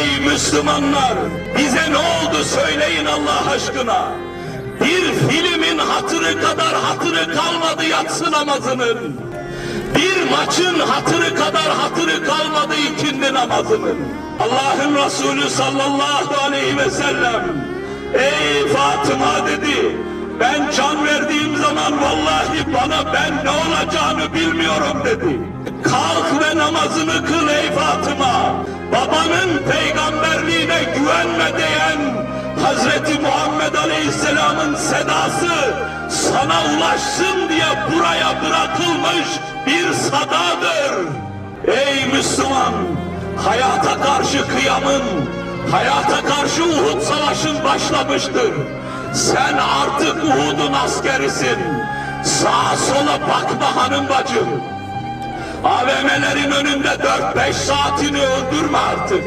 Ey Müslümanlar! Bize ne oldu söyleyin Allah aşkına! Bir filmin hatırı kadar hatırı kalmadı yatsı namazının. Bir maçın hatırı kadar hatırı kalmadı ikindi namazının. Allah'ın Resulü sallallahu aleyhi ve sellem Ey Fatıma dedi ben can verdiğim zaman vallahi bana ben ne olacağını bilmiyorum dedi. Kalk ve namazını kıl ey Fatıma. Babanın peygamberliğine güvenme diyen Hazreti Muhammed Aleyhisselam'ın sedası sana ulaşsın diye buraya bırakılmış bir sadadır. Ey Müslüman! Hayata karşı kıyamın, hayata karşı Uhud savaşın başlamıştır. Sen artık Uhud'un askerisin. Sağa sola bakma hanım bacım. AVM'lerin önünde 4-5 saatini öldürme artık.